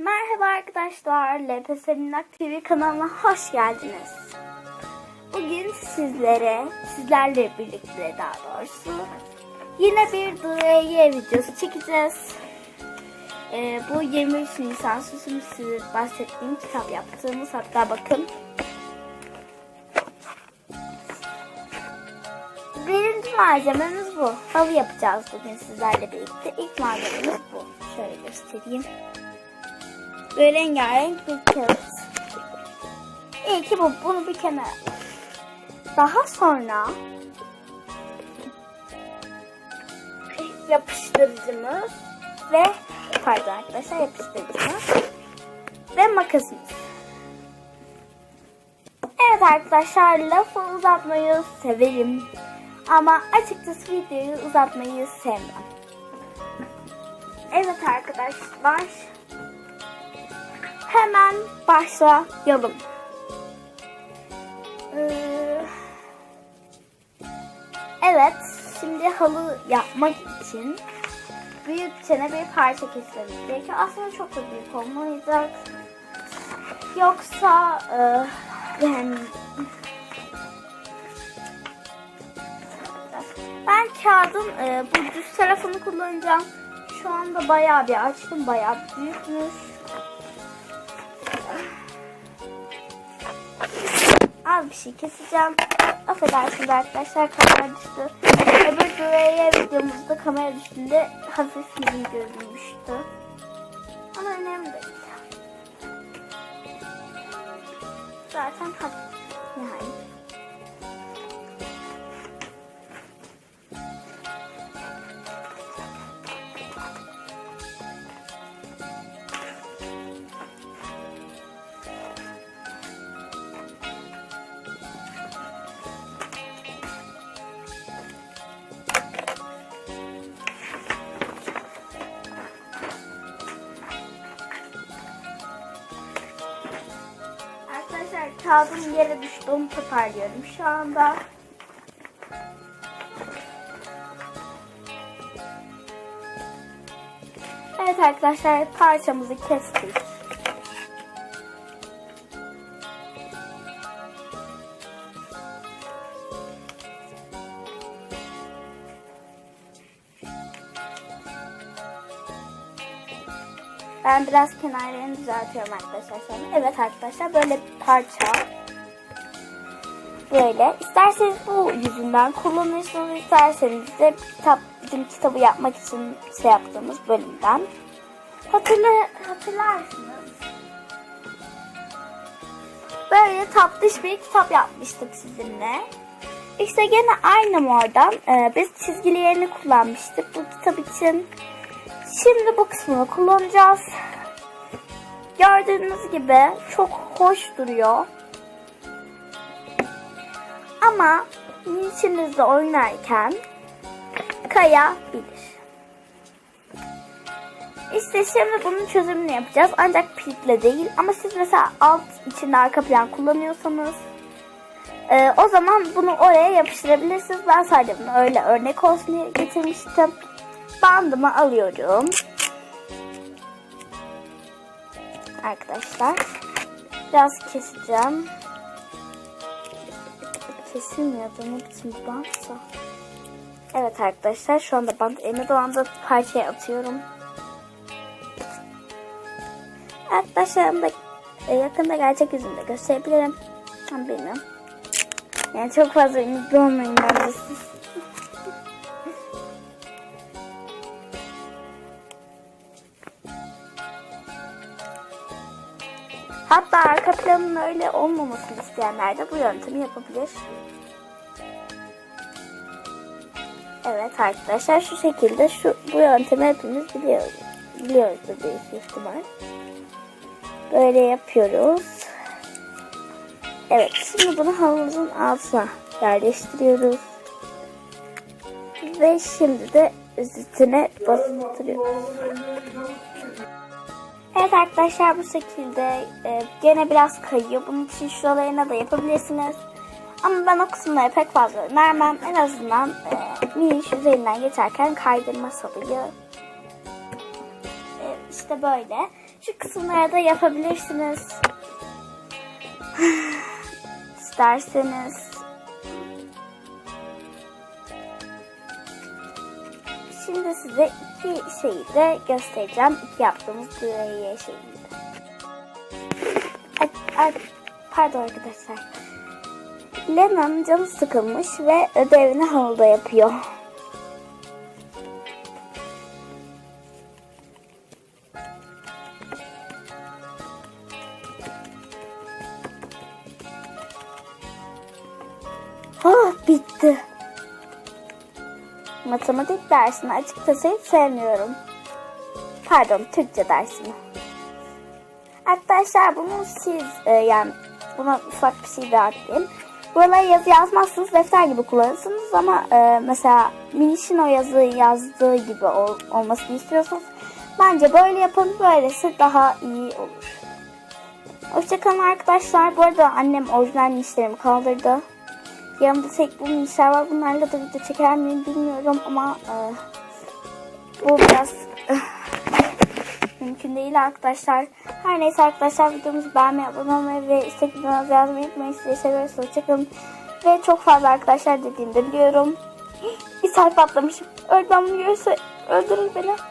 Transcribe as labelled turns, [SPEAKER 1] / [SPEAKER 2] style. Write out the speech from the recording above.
[SPEAKER 1] Merhaba arkadaşlar, LPS Minnak TV kanalına hoş geldiniz. Bugün sizlere, sizlerle birlikte daha doğrusu yine bir DIY videosu çekeceğiz. Ee, bu 23 Nisan Susum size bahsettiğim kitap yaptığımız hatta bakın. Birinci malzememiz bu. Halı yapacağız bugün sizlerle birlikte. İlk malzememiz bu. Şöyle göstereyim. Böyle rengarenk bir kağıt. İyi ki bu. Bunu bir kenara. Daha sonra yapıştırıcımız ve pardon arkadaşlar yapıştırıcımız ve makasımız. Evet arkadaşlar lafı uzatmayı severim. Ama açıkçası videoyu uzatmayı sevmem. Evet arkadaşlar. Hemen başlayalım. Ee, evet, şimdi halı yapmak için büyük çene bir parça kesmemiz gerekiyor. Aslında çok da büyük olmayacak. Yoksa e, yani ben kağıdın e, bu düz tarafını kullanacağım. Şu anda bayağı bir açtım. Bayağı büyükmüş. Az bir şey keseceğim. Affedersiniz arkadaşlar kamera düştü. Öbür düğeye videomuzda kamera düştüğünde hafif film görünmüştü. Ama önemli değil. Zaten hafif yani. Arkadaşlar kağıdım yere düştü onu toparlıyorum şu anda. Evet arkadaşlar parçamızı kestik. Ben biraz kenarlarını düzeltiyorum arkadaşlar sonra. Evet arkadaşlar böyle bir parça. Böyle. İsterseniz bu yüzünden kullanırsınız. isterseniz de kitap, bizim kitabı yapmak için şey yaptığımız bölümden. Hatırla, hatırlarsınız. Böyle tatlış bir kitap yapmıştık sizinle. İşte gene aynı mordan e, biz çizgili yerini kullanmıştık bu kitap için. Şimdi bu kısmını kullanacağız. Gördüğünüz gibi çok hoş duruyor. Ama içinizde oynarken kayabilir. İşte şimdi bunun çözümünü yapacağız. Ancak pitle değil. Ama siz mesela alt içinde arka plan kullanıyorsanız e, o zaman bunu oraya yapıştırabilirsiniz. Ben sadece bunu öyle örnek olsun diye getirmiştim bandımı alıyorum. Arkadaşlar. Biraz keseceğim. Kesilmiyor da ne biçim bantsa. Evet arkadaşlar şu anda bant elime dolandı parçaya atıyorum. Arkadaşlarım da e, yakında gerçek yüzünde gösterebilirim. Ama bilmiyorum. Yani çok fazla ünlü olmayın bence siz. Hatta arka planın öyle olmamasını isteyenler de bu yöntemi yapabilir. Evet arkadaşlar şu şekilde şu bu yöntemi hepimiz biliyoruz. Biliyoruzdur büyük ihtimal. Böyle yapıyoruz. Evet şimdi bunu havlumuzun altına yerleştiriyoruz. Ve şimdi de üstüne bastırıyoruz. Evet arkadaşlar bu şekilde e, gene biraz kayıyor. Bunun için şuralarına da yapabilirsiniz. Ama ben o kısımları pek fazla önermem. En azından e, miniş üzerinden geçerken kaydırma salıyı. E, işte böyle. Şu kısımlara da yapabilirsiniz. İsterseniz. Şimdi size iki şeyi de göstereceğim. İki yaptığımız düğeye şeyini de. Pardon arkadaşlar. Lena'nın canı sıkılmış ve ödevini halıda yapıyor. Ah bitti. Matematik dersini açıkçası hiç sevmiyorum. Pardon Türkçe dersini. Arkadaşlar bunu siz e, yani buna ufak bir şey daha ekleyeyim. Buralara yazı yazmazsınız defter gibi kullanırsınız ama e, mesela Miniş'in o yazıyı yazdığı gibi ol, olmasını istiyorsanız bence böyle yapın böylesi daha iyi olur. Hoşçakalın arkadaşlar. Bu arada annem orijinal minişlerimi kaldırdı. Yanımda tek bu minişler var. Bunlarla da video çeker miyim bilmiyorum ama e, bu biraz mümkün değil arkadaşlar. Her neyse arkadaşlar videomuzu beğenmeyi, abone olmayı ve istek yazmayı unutmayın. Sizi seviyoruz. Hoşçakalın. Ve çok fazla arkadaşlar dediğini de biliyorum. Bir sayfa atlamışım. Öğretmen bunu görürse öldürür beni.